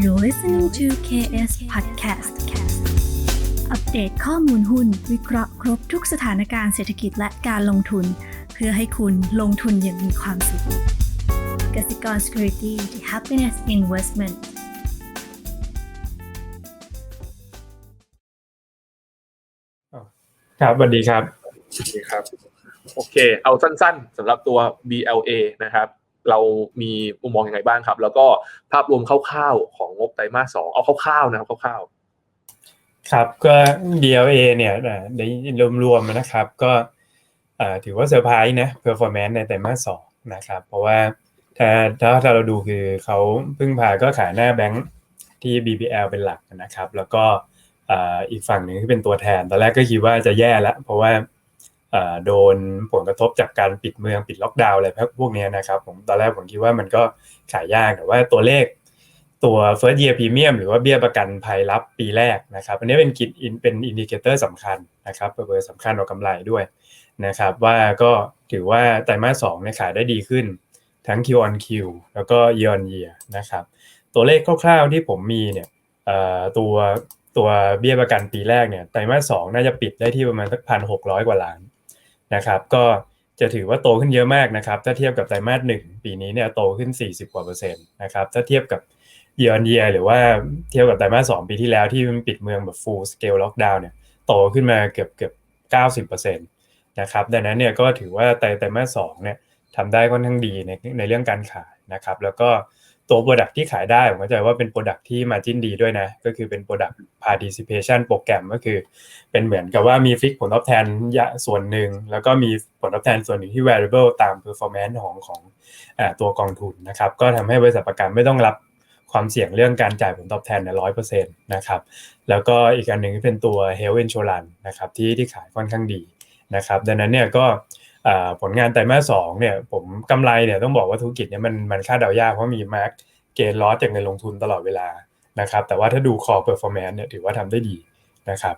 You're listening to KS Podcast อัปเดตข้อมูลหุ้น วิเคราะห์ครบทุกสถานการณ์เศรษฐกิจและการลงทุน เพื่อให้คุณลงทุนอย่างมีความสุขกสิกร Security the Happiness Investment ครับสวัสดีครับโอเคครับ โอเค เอาสั้นๆสำหรับตัว BLA นะครับ เรามีมุมมองยังไงบ้างครับ แล้วก็ภาพรวมคร่าวๆของงบไตรมาสสองเอาคร่าวๆนะครับคร่าวๆครับก็ DLA เนี่ยเอ่อในรวมๆนะครับ ก็ถือว่าเซอร์ไพรส์นะ performance ในไตรมาสสองนะครับ เพราะว่าถ้าถ้าเราดูคือเขาพิ่งพาก็ขายหน้าแบงค์ที่ BBL เป็นหลักนะครับ แล้วก็อีกฝั่งหนึ่งที่เป็นตัวแทน ตอนแรกก็คิดว่าจะแย่แล้วเพราะว่า โดนผลกระทบจากการปิดเมืองปิดล็อกดาวน์อะไรพวกนี้นะครับผมตอนแรกผมคิดว่ามันก็ขายยากแต่ว่าตัวเลขตัว first year premium หรือว่าเบี้ยประกันภัยรับปีแรกนะครับ อันนี้เป็นกิจเป็นอินดิเคเตอร์สำคัญนะครับเบอร์สำคัญต่อกำไรด้วยนะครับว่าก็ถือว่าไตรมาสสองเนี่ยขายได้ดีขึ้น ทั้ง Q on Q แล้วก็ year on year นะครับตัวเลขคร่าวๆที่ผมมีเนี่ยตัวตัวเบี้ยประกันปีแรกเนี่ยไตรมาสสองน่าจะปิดได้ที่ประมาณสักพันหกร้อยกว่าล้าน นะครับ ก็จะถือว่าโตขึ้นเยอะมากนะครับ ถ้าเทียบกับไตรมาสหนึ่งปีนี้เนี่ยโตขึ้น 40 กว่าเปอร์เซ็นต์นะครับ ถ้าเทียบกับ year on year หรือว่าเทียบกับไตรมาสสองปีที่แล้วที่มันปิดเมืองแบบ full scale lockdown เนี่ยโตขึ้นมาเกือบเกือบเก้าสิบเปอร์เซ็นต์นะครับดังนั้นเนี่ยก็ถือว่าไตรไตรมาสสองเนี่ยทำได้ค่อนข้างดีในในเรื่องการขายนะครับ แล้วก็ ตัว Product ที่ขายได้ผมเข้าใจว่าเป็น Product ที่ Margin ดีด้วยนะ ก็คือเป็น Product Participation โปรแกรมก็คือ เป็นเหมือนกับว่ามีฟิกผลตอบแทนส่วนหนึ่ง แล้วก็มีผลตอบแทนส่วนหนึ่งที่ variable ตาม performance ของของอตัวกองทุนนะครับ ก็ทำให้บริษัทประกันไม่ต้องรับความเสี่ยงเรื่องการจ่ายผลตอบแทนในร้อยเปอร์เซ็นต์นะครับ แล้วก็อีกอันหนึ่งที่เป็นตัว health insurance นะครับที่ที่ขายค่อนข้างดีนะครับ ดังนั้นเนี่ยก็ ผลงานไตรมาสสองเนี่ยผมกำไรเนี่ยต้องบอกว่าธุรกิจเนี่ยมันมันคาดเดายากเพราะมีมาร์กเกณฑ์ลอสจากเงินลงทุนตลอดเวลานะครับแต่ว่าถ้าดู core performance เนี่ยถือว่าทำได้ดีนะครับ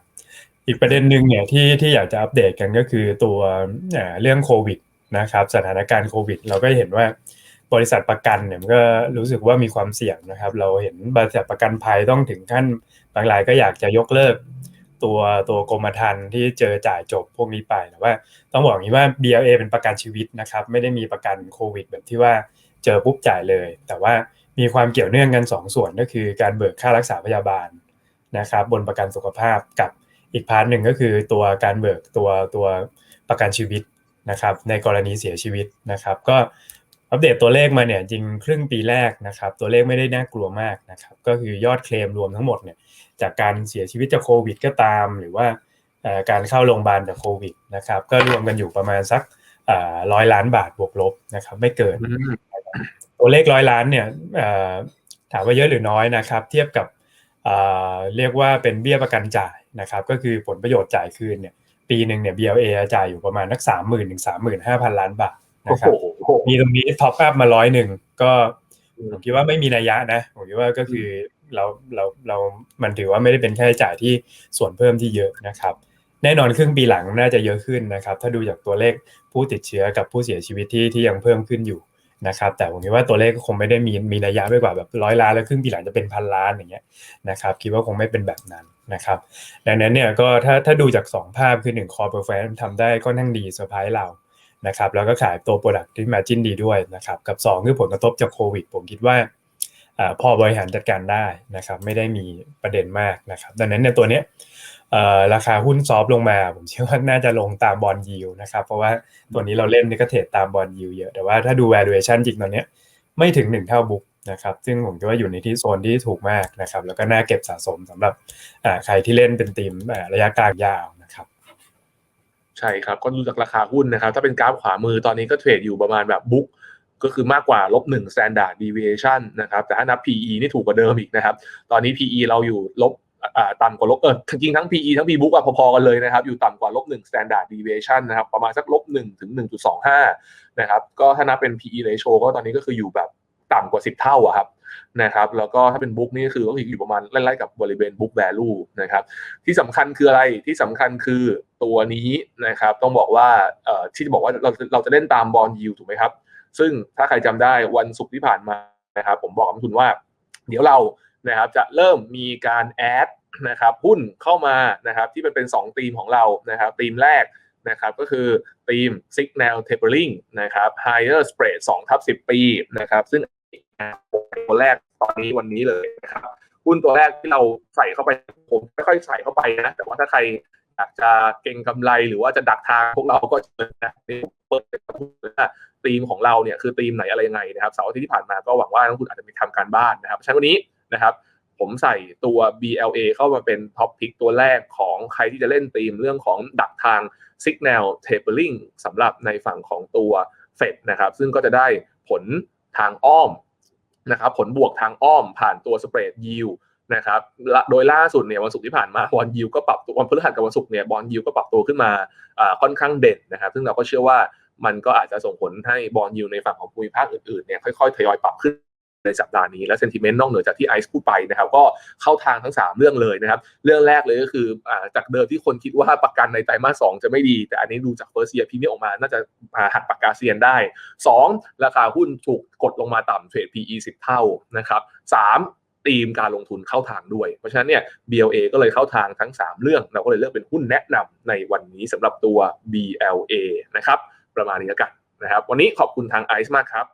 อีกประเด็นหนึ่งเนี่ยที่ที่อยากจะอัปเดตกันก็คือตัวเอ่อเรื่องโควิดนะครับสถานการณ์โควิด เราก็เห็นว่าบริษัทประกันเนี่ยมันก็รู้สึกว่ามีความเสี่ยงนะครับ เราเห็นบริษัทประกันภัยต้องถึงขั้นบางรายก็อยากจะยกเลิก ตัวตัวกรมธรรม์ที่เจอจ่ายจบพวกนี้ไปแต่ว่า ต้องบอกอย่างนี้ว่า BLA เป็นประกันชีวิตนะครับ ไม่ได้มีประกันโควิด แบบที่ว่าเจอปุ๊บจ่ายเลย แต่ว่ามีความเกี่ยวเนื่องกัน2ส่วนก็คือการเบิกค่ารักษาพยาบาลนะครับ บนประกันสุขภาพกับอีกพาร์ทหนึ่งก็คือตัวการเบิกตัวตัวประกันชีวิตนะครับ ในกรณีเสียชีวิตนะครับ ก็อัปเดตตัวเลขมาเนี่ยจริงครึ่งปีแรกนะครับ ตัวเลขไม่ได้น่ากลัวมากนะครับ ก็คือยอดเคลมรวมทั้งหมดเนี่ย จากการเสียชีวิตจากโควิด ก็ตาม หรือว่าการเข้าโรงพยาบาลจากโควิดนะครับ ก็รวมกันอยู่ประมาณสักร้อยล้านบาทบวกลบนะครับไม่เกินตัวเลขร้อยล้านเนี่ยถามว่าเยอะหรือน้อยนะครับ เทียบกับเรียกว่าเป็นเบี้ยประกันจ่ายนะครับ ก็คือผลประโยชน์จ่ายคืนเนี่ยปีหนึ่งเนี่ย BLA จ่ายอยู่ประมาณนักสามหมื่นถึงสามหมื่นห้าพันล้านบาทนะครับมีตรงนี้ท็อปอัพมาร้อยหนึ่งก็ผมคิดว่าไม่มีนัยยะนะผมคิดว่าก็คือ เราเราเรามันถือว่าไม่ได้เป็นค่าใช้จ่ายที่ส่วนเพิ่มที่เยอะนะครับ แน่นอนครึ่งปีหลังน่าจะเยอะขึ้นนะครับ ถ้าดูจากตัวเลขผู้ติดเชื้อกับผู้เสียชีวิตที่ที่ยังเพิ่มขึ้นอยู่นะครับ แต่ผมคิดว่าตัวเลขก็คงไม่ได้มีมีนัยะไปกว่าแบบร้อยล้านแล้วครึ่งปีหลังจะเป็นพันล้านอย่างเงี้ยนะครับ คิดว่าคงไม่เป็นแบบนั้นนะครับ ดังนั้นเนี่ยก็ถ้าถ้าดูจาก 2 ภาพคือ1 core performance ทำได้ก็นั่งดีเซอร์ไพรส์เรานะครับแล้วก็ขายตัว product ที่ margin ดีด้วยนะครับกับ 2 คือผลกระทบจากโควิดผมคิดว่า พอบริหารจัดการได้นะครับ ไม่ได้มีประเด็นมากนะครับ ดังนั้นเนี่ยตัวเนี้ยราคาหุ้นซอฟลงมา ผมเชื่อว่าน่าจะลงตามบอลยิวนะครับ เพราะว่าตัวนี้เราเล่นนี่ก็เทรดตามบอลยิวเยอะ แต่ว่าถ้าดู valuation จริงตอนนี้ไม่ถึง1เท่าบุ๊กนะครับ ซึ่งผมคิดว่าอยู่ในที่โซนที่ถูกมากนะครับ แล้วก็น่าเก็บสะสมสำหรับใครที่เล่นเป็นทีมระยะกลางยาวนะครับ ใช่ครับ ก็ดูจากราคาหุ้นนะครับ ถ้าเป็นกราฟขวามือตอนนี้ก็เทรดอยู่ประมาณแบบบุ๊ก ก็คือมากกว่าลบหนึ่ง standard deviation นะครับ แต่ถ้านับ PE นี่ถูกกว่าเดิมอีกนะครับ ตอนนี้ PE เราอยู่ลบต่ำกว่าลบเออจริงทั้ง PE ทั้ง PBook อะพอๆกันเลยนะครับ อยู่ต่ำกว่าลบหนึ่ง standard deviation นะครับ ประมาณสักลบหนึ่งถึงหนึ่งจุดสองห้านะครับ ก็ถ้านับเป็น PE ratio ก็ตอนนี้ก็คืออยู่แบบต่ำกว่าสิบเท่าอะครับนะครับ แล้วก็ถ้าเป็นบุ๊กนี่คือก็ออยู่ประมาณไล่ๆกับบริเวณ book value นะครับ ที่สำคัญคืออะไรที่สำคัญคือตัวนี้นะครับ ต้องบอกว่าเอ่อที่จะบอกว่าเราเราจะเล่นตามบอลยิวถูกไหมครับ ซึ่งถ้าใครจำได้วันศุกร์ที่ผ่านมานะครับผมบอกกับทุนว่า เดี๋ยวเรานะครับจะเริ่มมีการแอดนะครับหุ้นเข้ามานะครับที่มันเป็น2ธีมของเรานะครับธีมแรกนะครับก็คือธีม Signal Tapering นะครับ Higher Spread 2ทับ10 ปีนะครับซึ่งตัวแรกตอนนี้วันนี้เลยนะครับหุ้นตัวแรกที่เราใส่เข้าไปผมไม่ค่อยใส่เข้าไปนะแต่ว่าถ้าใครอยากจะเก็งกำไรหรือว่าจะดักทางพวกเราก็เชิญนะ ปิดว่าธีมของเราเนี่ยคือธีมไหนอะไรยังไงนะครับเสาร์อาทิตย์ที่ผ่านมาก็หวังว่านักลงทุนอาจจะมีทำการบ้านนะครับฉะนั้นวันนี้นะครับผมใส่ตัว BLA เข้ามาเป็นท็อปพิกตัวแรกของใครที่จะเล่นธีมเรื่องของดักทาง Signal Tapering สำหรับในฝั่งของตัว Fed นะครับซึ่งก็จะได้ผลทางอ้อมนะครับผลบวกทางอ้อมผ่านตัว Spread Yield นะครับโดยล่าสุดเนี่ยวันศุกร์ที่ผ่านมาบอลยิวก็ปรับตัววันพฤหัสกับวันศุกร์เนี่ยบอลยิวก็ปรับตัวขึ้นมาค่อนข้างเด่นนะครับ ซึ่งเราก็เชื่อว่า มันก็อาจจะส่งผลให้บอลยิวในฝั่งของภูมิภาคอื่นๆเนี่ยค่อยๆทยอยปรับขึ้นในสัปดาห์นี้และเซนติเมนต์นอกเหนือจากที่ไอซ์พูดไปนะครับก็เข้าทางทั้ง 3 เรื่องเลยนะครับ เรื่องแรกเลยก็คืออาจากเดิมที่คนคิดว่าประกันในไตรมาสสจะไม่ดี แต่อันนี้ดูจากเฟอร์เซียพีนี่ออกมา น่าจะาหักปากกาเซียนได้ 2. ราคาหุ้นถูกกดลงมาต่ำเทรด PE 10 เท่านะครับ 3. ธีมการลงทุนเข้าทางด้วย เพราะฉะนั้นเนี่ย BLA ก็เลยเข้าทางทั้ง 3 เรื่อง เราก็เลยเลือกเป็นหุ้นแนะนำในวันนี้สำหรับตัว BLA นะครับ ประมาณนี้แล้วกันนะครับ วันนี้ขอบคุณทางไอซ์มากครับ